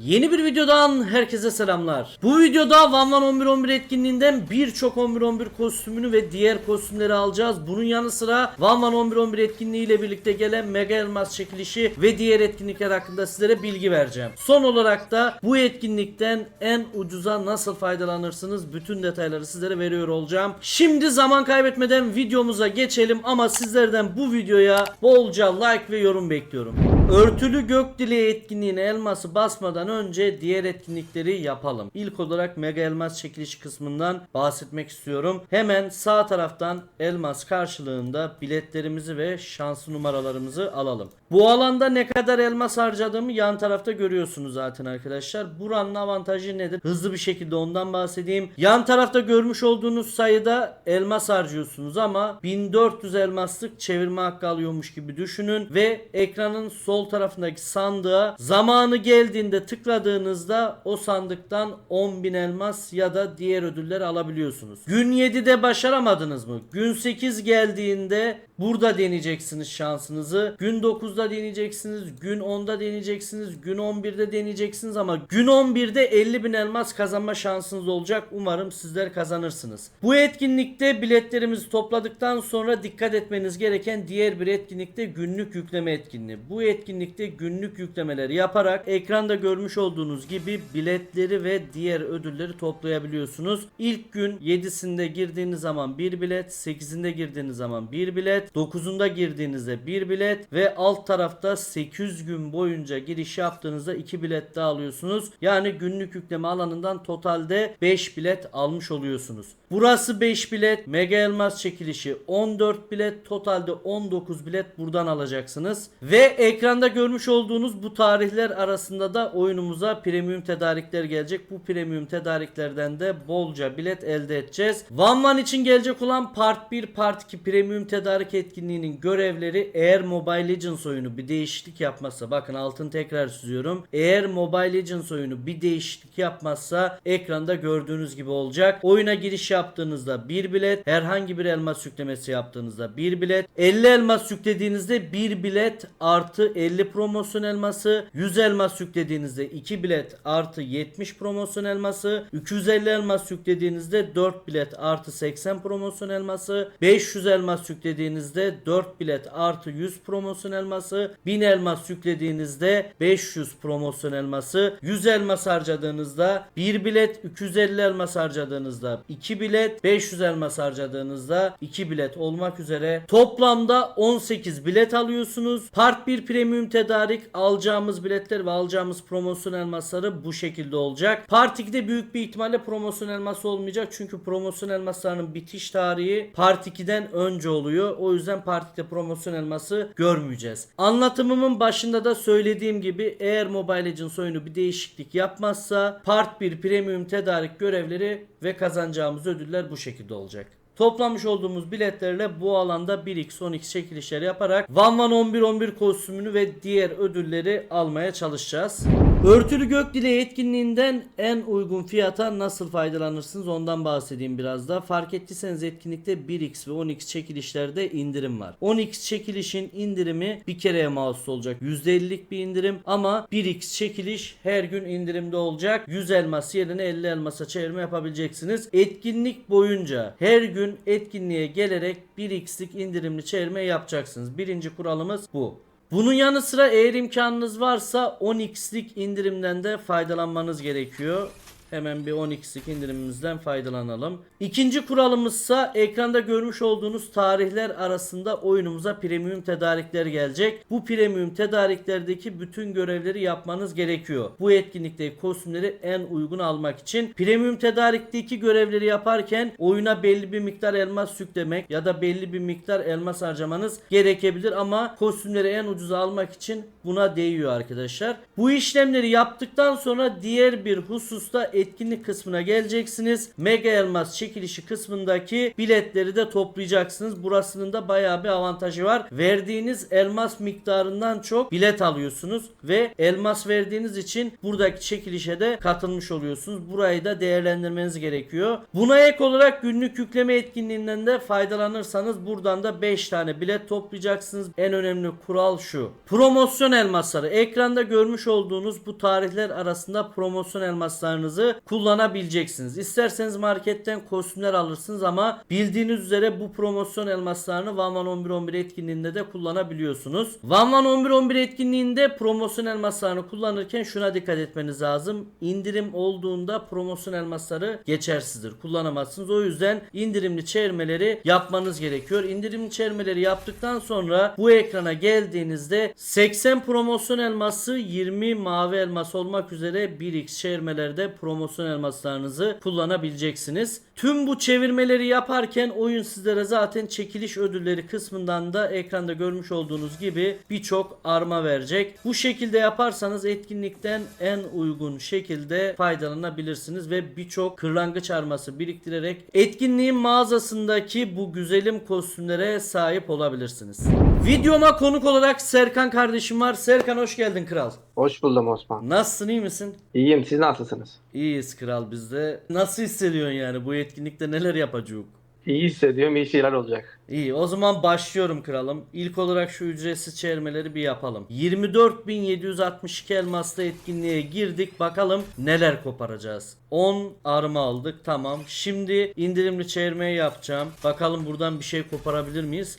Yeni bir videodan herkese selamlar. Bu videoda Van Van 11 11 etkinliğinden birçok 11 11 kostümünü ve diğer kostümleri alacağız. Bunun yanı sıra Van Van 11 11 etkinliği ile birlikte gelen Mega Elmas çekilişi ve diğer etkinlikler hakkında sizlere bilgi vereceğim. Son olarak da bu etkinlikten en ucuza nasıl faydalanırsınız bütün detayları sizlere veriyor olacağım. Şimdi zaman kaybetmeden videomuza geçelim ama sizlerden bu videoya bolca like ve yorum bekliyorum. Örtülü gökdili etkinliğine elması basmadan önce diğer etkinlikleri yapalım. İlk olarak mega elmas çekiliş kısmından bahsetmek istiyorum. Hemen sağ taraftan elmas karşılığında biletlerimizi ve şanslı numaralarımızı alalım. Bu alanda ne kadar elmas harcadığımı yan tarafta görüyorsunuz zaten arkadaşlar. Buranın avantajı nedir? Hızlı bir şekilde ondan bahsedeyim. Yan tarafta görmüş olduğunuz sayıda elmas harcıyorsunuz ama 1400 elmaslık çevirme hakkı alıyormuş gibi düşünün ve ekranın sol tarafındaki sandığa zamanı geldiğinde tıkladığınızda o sandıktan 10.000 elmas ya da diğer ödülleri alabiliyorsunuz. Gün 7'de başaramadınız mı? Gün 8 geldiğinde burada deneyeceksiniz şansınızı. Gün 9'da deneyeceksiniz. Gün 10'da deneyeceksiniz. Gün 11'de deneyeceksiniz ama gün 11'de 50.000 elmas kazanma şansınız olacak. Umarım sizler kazanırsınız. Bu etkinlikte biletlerimizi topladıktan sonra dikkat etmeniz gereken diğer bir etkinlikte günlük yükleme etkinliği. Bu etkinlikte günlük yüklemeleri yaparak ekranda görmüş olduğunuz gibi biletleri ve diğer ödülleri toplayabiliyorsunuz. İlk gün 7'sinde girdiğiniz zaman 1 bilet, 8'inde girdiğiniz zaman 1 bilet, 9'unda girdiğinizde 1 bilet ve alt tarafta 800 gün boyunca giriş yaptığınızda 2 bilet daha alıyorsunuz. Yani günlük yükleme alanından totalde 5 bilet almış oluyorsunuz. Burası 5 bilet, Mega Elmas çekilişi 14 bilet, totalde 19 bilet buradan alacaksınız. Ve ekranda görmüş olduğunuz bu tarihler arasında da oyunumuza premium tedarikler gelecek. Bu premium tedariklerden de bolca bilet elde edeceğiz. One One için gelecek olan Part 1, Part 2 premium tedarik etkinliğinin görevleri eğer Mobile Legends oyunu bir değişiklik yapmazsa bakın altın tekrar çiziyorum. Eğer Mobile Legends oyunu bir değişiklik yapmazsa ekranda gördüğünüz gibi olacak. Oyuna giriş yaptığınızda bir bilet, herhangi bir elmas yüklemesi yaptığınızda bir bilet, 50 elmas yüklediğinizde bir bilet artı 50 promosyon elması, 100 elmas yüklediğinizde 2 bilet artı 70 promosyon elması, 250 elmas yüklediğinizde 4 bilet artı 80 promosyon elması, 500 elmas yüklediğinizde 4 bilet artı 100 promosyon elması, 1000 elmas yüklediğinizde 500 promosyon elması, 100 elmas harcadığınızda 1 bilet, 250 elmas harcadığınızda 2 bilet, 500 elmas harcadığınızda 2 bilet olmak üzere toplamda 18 bilet alıyorsunuz. Part 1 premium tedarik alacağımız biletler ve alacağımız promosyon elmasları bu şekilde olacak. Part 2'de büyük bir ihtimalle promosyon elması olmayacak. Çünkü promosyon elmaslarının bitiş tarihi Part 2'den önce oluyor. O yüzden Part 2'de promosyon elması görmeyeceğiz. Anlatımımın başında da söylediğim gibi eğer Mobile Legends oyunu bir değişiklik yapmazsa Part 1 premium tedarik görevleri ve kazanacağımız ödüller bu şekilde olacak. Toplamış olduğumuz biletlerle bu alanda 1x 10x çekilişler yaparak Van Van 11 11 kostümünü ve diğer ödülleri almaya çalışacağız. Örtülü Gökdile etkinliğinden en uygun fiyata nasıl faydalanırsınız ondan bahsedeyim biraz da. Fark ettiyseniz etkinlikte 1x ve 10x çekilişlerde indirim var. 10x çekilişin indirimi bir kereye mahsus olacak. %50'lik bir indirim ama 1x çekiliş her gün indirimde olacak. 100 elmas yerine 50 elmasa çevirme yapabileceksiniz. Etkinlik boyunca her gün etkinliğe gelerek 1x'lik indirimli çevirme yapacaksınız. Birinci kuralımız bu. Bunun yanı sıra eğer imkanınız varsa 10x'lik indirimden de faydalanmanız gerekiyor. Hemen bir 10x'lik indirimimizden faydalanalım. İkinci kuralımızsa ekranda görmüş olduğunuz tarihler arasında oyunumuza premium tedarikler gelecek. Bu premium tedariklerdeki bütün görevleri yapmanız gerekiyor. Bu etkinlikteki kostümleri en uygun almak için. Premium tedarikteki görevleri yaparken oyuna belli bir miktar elmas yüklemek ya da belli bir miktar elmas harcamanız gerekebilir ama kostümleri en ucuza almak için buna değiyor arkadaşlar. Bu işlemleri yaptıktan sonra diğer bir hususta etkinlik kısmına geleceksiniz. Mega elmas çekilişi kısmındaki biletleri de toplayacaksınız. Burasının da bayağı bir avantajı var. Verdiğiniz elmas miktarından çok bilet alıyorsunuz ve elmas verdiğiniz için buradaki çekilişe de katılmış oluyorsunuz. Burayı da değerlendirmeniz gerekiyor. Buna ek olarak günlük yükleme etkinliğinden de faydalanırsanız buradan da 5 tane bilet toplayacaksınız. En önemli kural şu. Promosyon elmasları. Ekranda görmüş olduğunuz bu tarihler arasında promosyon elmaslarınızı kullanabileceksiniz. İsterseniz marketten kostümler alırsınız ama bildiğiniz üzere bu promosyon elmaslarını Van Van 11-11 etkinliğinde de kullanabiliyorsunuz. Van Van 11-11 etkinliğinde promosyon elmaslarını kullanırken şuna dikkat etmeniz lazım. İndirim olduğunda promosyon elmasları geçersizdir. Kullanamazsınız. O yüzden indirimli çevirmeleri yapmanız gerekiyor. İndirimli çevirmeleri yaptıktan sonra bu ekrana geldiğinizde 80 promosyon elması 20 mavi elmas olmak üzere 1x çevirmelerde promosyon elmaslarınızı kullanabileceksiniz. Tüm bu çevirmeleri yaparken oyun sizlere zaten çekiliş ödülleri kısmından da ekranda görmüş olduğunuz gibi birçok arma verecek. Bu şekilde yaparsanız etkinlikten en uygun şekilde faydalanabilirsiniz ve birçok kırlangıç arması biriktirerek etkinliğin mağazasındaki bu güzelim kostümlere sahip olabilirsiniz. Videoma konuk olarak Serkan kardeşim var. Serkan hoş geldin kral. Hoş buldum Osman. Nasılsın iyi misin? İyiyim siz nasılsınız? İyiyiz kral bizde. Nasıl hissediyorsun yani bu etkinlikte neler yapacağız? İyi hissediyorum iyi şeyler olacak. İyi o zaman başlıyorum kralım. İlk olarak şu ücretsiz çevirmeleri bir yapalım. 24.762 elmasla etkinliğe girdik. Bakalım neler koparacağız. 10 arma aldık tamam. Şimdi indirimli çevirmeyi yapacağım. Bakalım buradan bir şey koparabilir miyiz?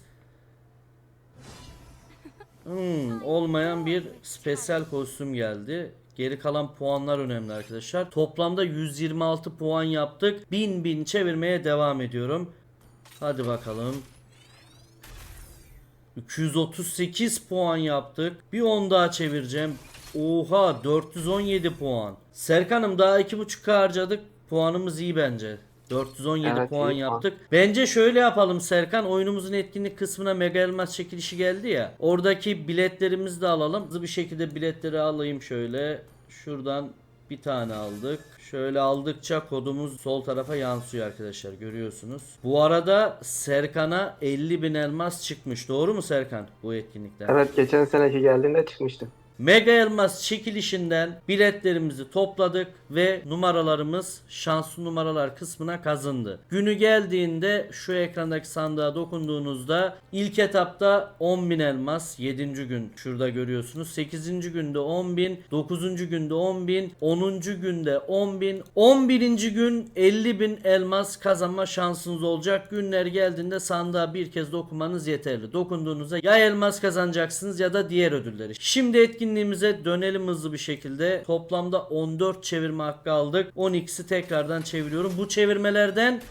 Hmm, olmayan bir spesyal kostüm geldi. Geri kalan puanlar önemli arkadaşlar. Toplamda 126 puan yaptık. 1000 bin çevirmeye devam ediyorum. Hadi bakalım. 238 puan yaptık. Bir 10 daha çevireceğim. Oha 417 puan. Serkan'ım daha 2.5k harcadık. Puanımız iyi bence. 417 Evet, puan iyi puan. yaptık. Bence şöyle yapalım Serkan. Oyunumuzun etkinlik kısmına Mega Elmas çekilişi geldi ya. Oradaki biletlerimizi de alalım. Hızlı bir şekilde biletleri alayım şöyle. Şuradan bir tane aldık. Şöyle aldıkça kodumuz sol tarafa yansıyor arkadaşlar görüyorsunuz. Bu arada Serkan'a 50 bin elmas çıkmış. Doğru mu Serkan bu etkinlikten? Evet geçen seneki geldiğinde çıkmıştı. Mega Elmas çekilişinden biletlerimizi topladık ve numaralarımız şanslı numaralar kısmına kazındı. Günü geldiğinde şu ekrandaki sandığa dokunduğunuzda ilk etapta 10.000 elmas 7. gün şurada görüyorsunuz. 8. günde 10.000, 9. günde 10.000, 10. günde 10.000, 11. gün 50.000 elmas kazanma şansınız olacak. Günler geldiğinde sandığa bir kez dokunmanız yeterli. Dokunduğunuzda ya elmas kazanacaksınız ya da diğer ödülleri. Şimdi etkinliğimize dönelim hızlı bir şekilde. Toplamda 14 çevirme hakkı aldık. 12'si tekrardan çeviriyorum. Bu çevirmelerden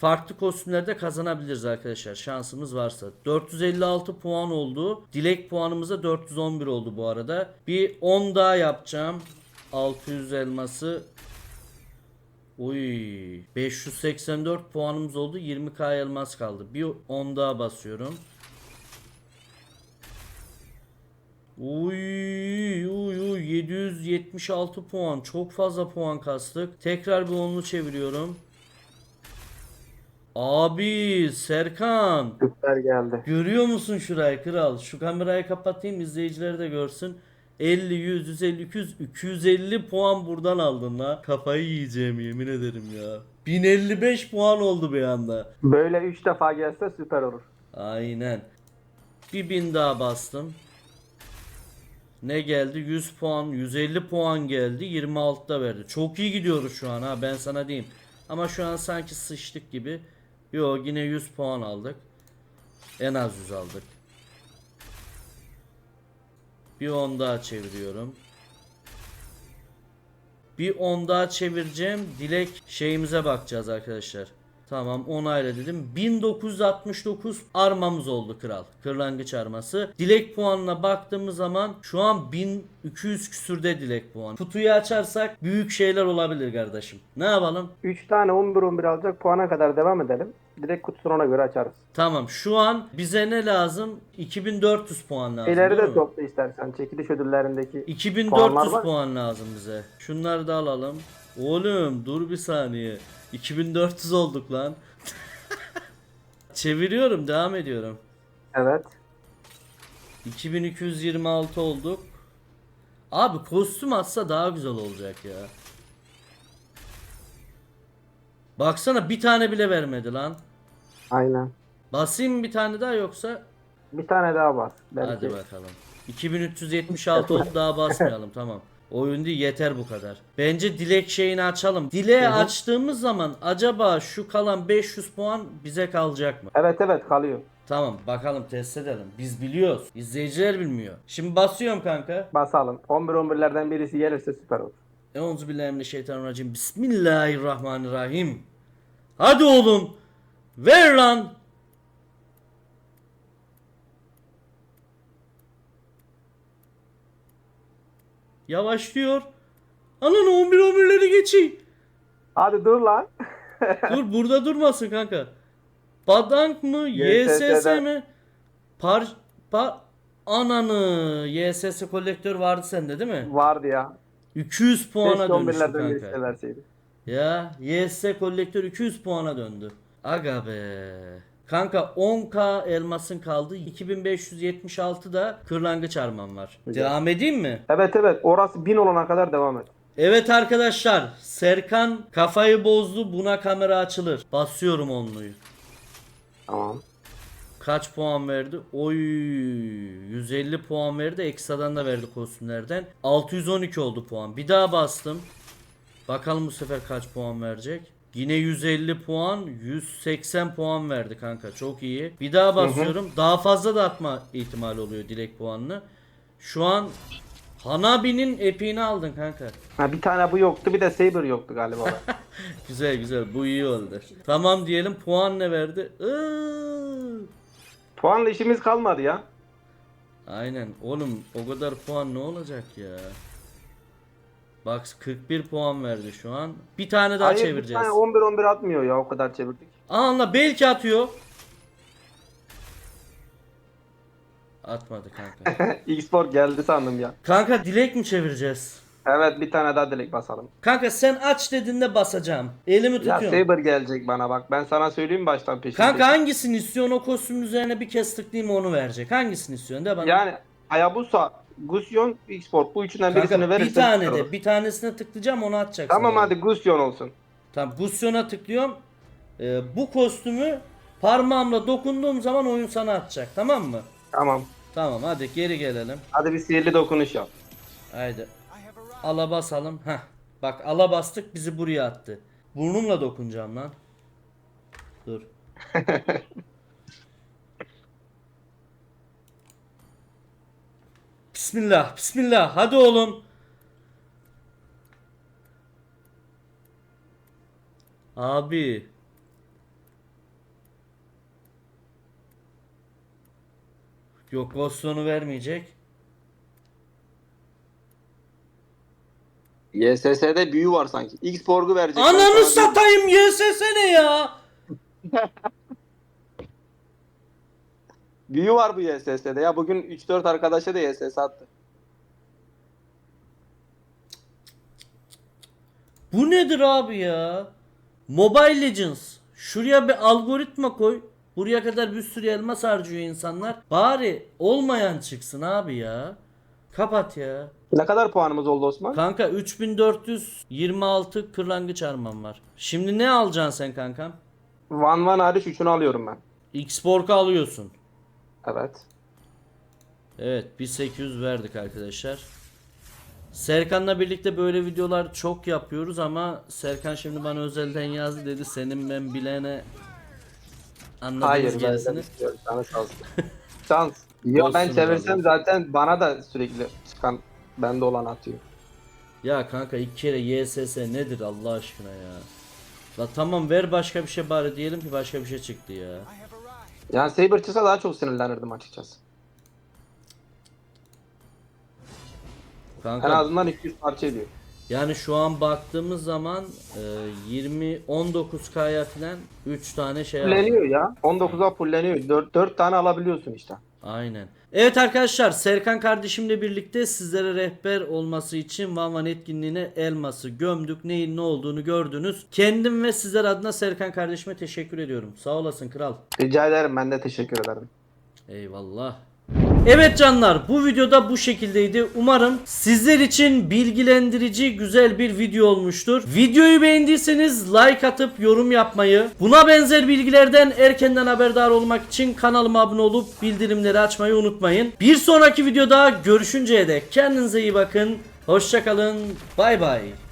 farklı kostümlerde kazanabiliriz arkadaşlar. Şansımız varsa. 456 puan oldu. Dilek puanımız da 411 oldu bu arada. Bir 10 daha yapacağım. 600 elması Uy 584 puanımız oldu 20k elmas kaldı bir 10 daha basıyorum Uy uy uy 776 puan çok fazla puan kastık tekrar bir onlu çeviriyorum Abi Serkan Süper geldi. Görüyor musun şurayı kral? Şu kamerayı kapatayım izleyiciler de görsün. 50, 100, 150, 200, 250 puan buradan aldın la. Kafayı yiyeceğim yemin ederim ya. 1055 puan oldu bir anda. Böyle 3 defa gelse süper olur. Aynen. Bir bin daha bastım. Ne geldi? 100 puan, 150 puan geldi. 26'da verdi. Çok iyi gidiyoruz şu an ha ben sana diyeyim. Ama şu an sanki sıçtık gibi. Yo yine 100 puan aldık. En az 100 aldık. Bir 10 daha çeviriyorum. Bir 10 daha çevireceğim. Dilek şeyimize bakacağız arkadaşlar. Tamam onayla dedim. 1969 armamız oldu kral. Kırlangıç arması. Dilek puanına baktığımız zaman şu an 1200 küsürde dilek puan. Kutuyu açarsak büyük şeyler olabilir kardeşim. Ne yapalım? 3 tane 11-11 alacak puana kadar devam edelim. Direkt kutusunu ona göre açarız. Tamam şu an bize ne lazım? 2400 puan lazım. İleri değil de mi? topla istersen. Çekiliş ödüllerindeki 2400 Puanlar var. puan lazım bize. Şunları da alalım. Oğlum dur bir saniye. 2400 olduk lan. Çeviriyorum devam ediyorum. Evet. 2226 olduk. Abi kostüm atsa daha güzel olacak ya. Baksana bir tane bile vermedi lan. Aynen. Basayım bir tane daha yoksa? Bir tane daha bas. Belki. Hadi bakalım. 2376 olup daha basmayalım tamam. Oyun değil yeter bu kadar. Bence dilek şeyini açalım. Dileği açtığımız zaman acaba şu kalan 500 puan bize kalacak mı? Evet evet kalıyor. Tamam bakalım test edelim. Biz biliyoruz. İzleyiciler bilmiyor. Şimdi basıyorum kanka. Basalım. 11-11'lerden birisi gelirse süper olur. Euzu. Bismillahirrahmanirrahim. Hadi oğlum. Ver lan. Yavaşlıyor. Anan 11 11'leri geçeyim. Hadi dur lan. Dur burada durmasın kanka. Badank mı? YSS mi? Par par ananı YSS kolektör vardı sende değil mi? Vardı ya. 200 puana dönmüştü 11'lerden birisi kanka. Ya YSS kolektör 200 puana döndü. Aga be. Kanka 10k elmasın kaldı. 2576 da kırlangıç armağan var. Güzel. Devam edeyim mi? Evet evet orası 1000 olana kadar devam et. Evet arkadaşlar. Serkan kafayı bozdu. Buna kamera açılır. Basıyorum onluyu. Tamam. Kaç puan verdi? Oy 150 puan verdi. Ekstradan da verdi kostümlerden. 612 oldu puan. Bir daha bastım. Bakalım bu sefer kaç puan verecek. Yine 150 puan, 180 puan verdi kanka. Çok iyi. Bir daha basıyorum. Daha fazla da atma ihtimali oluyor dilek puanını. Şu an Hanabi'nin epiğini aldın kanka. Ha, bir tane bu yoktu bir de Saber yoktu galiba. Güzel güzel bu iyi oldu. Tamam diyelim puan ne verdi? Iıı. Puanla işimiz kalmadı ya. Aynen oğlum o kadar puan ne olacak ya? Bak 41 puan verdi şu an. Bir tane daha Hayır, çevireceğiz. tane 11-11 atmıyor ya o kadar çevirdik. Anla belki atıyor. Atmadı kanka. X-Sport geldi sandım ya. kanka dilek mi çevireceğiz? Evet bir tane daha dilek basalım. Kanka sen aç dediğinde basacağım. Elimi Ya tutuyorum. Saber gelecek bana bak ben sana söyleyeyim baştan peşinde. Kanka hangisini istiyorsun o kostümün üzerine bir kez tıklayayım onu verecek. Hangisini istiyorsun de bana. Yani Hayabusa, Gusyon, X-Sport bu üçünden birisini Kanka verirsen bir tane de bir tanesine tıklayacağım onu atacaksın. Tamam hadi Gusyon olsun. Tamam Gusyon'a tıklıyorum. Ee, bu kostümü parmağımla dokunduğum zaman oyun sana atacak tamam mı? Tamam. Tamam hadi geri gelelim. Hadi bir sihirli dokunuş yap. Haydi. Ala basalım. Heh. Bak ala bastık bizi buraya attı. Burnumla dokunacağım lan. Dur. Bismillah, bismillah. Hadi oğlum. Abi. Yok Boston'u vermeyecek. YSS'de büyü var sanki. X-Sport'u verecek. Ben Ananı satayım YSS ne ya? Büyü var bu YSS'de ya. Bugün 3-4 arkadaşa da YSS attı. Bu nedir abi ya? Mobile Legends. Şuraya bir algoritma koy. Buraya kadar bir sürü elmas harcıyor insanlar. Bari olmayan çıksın abi ya. Kapat ya. Ne kadar puanımız oldu Osman? Kanka 3426 kırlangıç armağan var. Şimdi ne alacaksın sen kankam? Van Van hariç 3'ünü alıyorum ben. X-Pork'u alıyorsun. Evet. Evet 1800 verdik arkadaşlar. Serkan'la birlikte böyle videolar çok yapıyoruz ama Serkan şimdi bana özelden yazdı dedi senin ben bilene anladınız Hayır ben gerisini. istiyorum. Sana şans. şans. Yo ben Olsun çevirsem abi. zaten bana da sürekli çıkan bende olan atıyor. Ya kanka iki kere YSS nedir Allah aşkına ya. La tamam ver başka bir şey bari diyelim ki başka bir şey çıktı ya. Yani Saber çıksa daha çok sinirlenirdim açıkçası. En Kanka azından 200 parça ediyor. yani şu an baktığımız zaman e, 20 19K'ya falan 3 tane şey aldım. Fulleniyor ya. 19'a fulleniyor. 4, 4 tane alabiliyorsun işte. Aynen. Evet arkadaşlar Serkan kardeşimle birlikte sizlere rehber olması için Van Van etkinliğine elması gömdük. Neyin ne olduğunu gördünüz. Kendim ve sizler adına Serkan kardeşime teşekkür ediyorum. Sağ olasın kral. Rica ederim ben de teşekkür ederim. Eyvallah. Evet canlar bu videoda bu şekildeydi. Umarım sizler için bilgilendirici güzel bir video olmuştur. Videoyu beğendiyseniz like atıp yorum yapmayı, buna benzer bilgilerden erkenden haberdar olmak için kanalıma abone olup bildirimleri açmayı unutmayın. Bir sonraki videoda görüşünceye dek kendinize iyi bakın. Hoşçakalın. Bay bay.